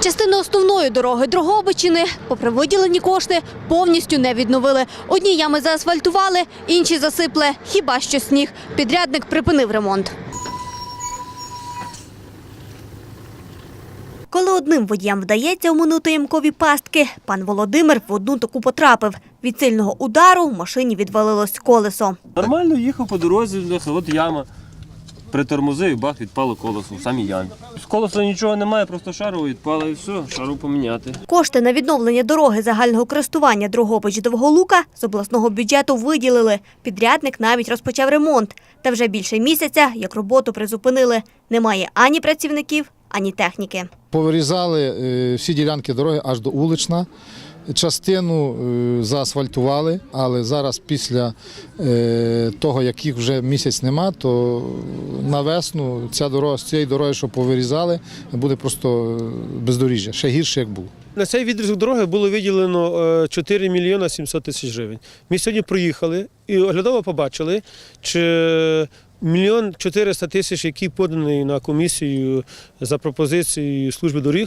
Частину основної дороги Дрогобичини, попри виділені кошти, повністю не відновили. Одні ями заасфальтували, інші засипли, хіба що сніг. Підрядник припинив ремонт. Коли одним водіям вдається оминути ямкові пастки, пан Володимир в одну таку потрапив. Від сильного удару в машині відвалилось колесо. Нормально їхав по дорозі, от яма. Притормозив і бах, відпало колесо в самій ямі. З колеса нічого немає, просто шару відпало і все, шару поміняти. Кошти на відновлення дороги загального користування Дрогобич-Довголука з обласного бюджету виділили. Підрядник навіть розпочав ремонт. Та вже більше місяця, як роботу призупинили. Немає ані працівників, ані техніки. Повирізали е, всі ділянки дороги аж до Улична. Частину е, заасфальтували, але зараз після е, того, як їх вже місяць нема, то на весну ця дорога з цієї дороги, що повирізали, буде просто бездоріжжя, ще гірше, як було. На цей відрізок дороги було виділено е, 4 мільйона 700 тисяч гривень. Ми сьогодні проїхали і оглядово побачили, чи мільйон 400 тисяч, які подані на комісію за пропозицією служби доріг,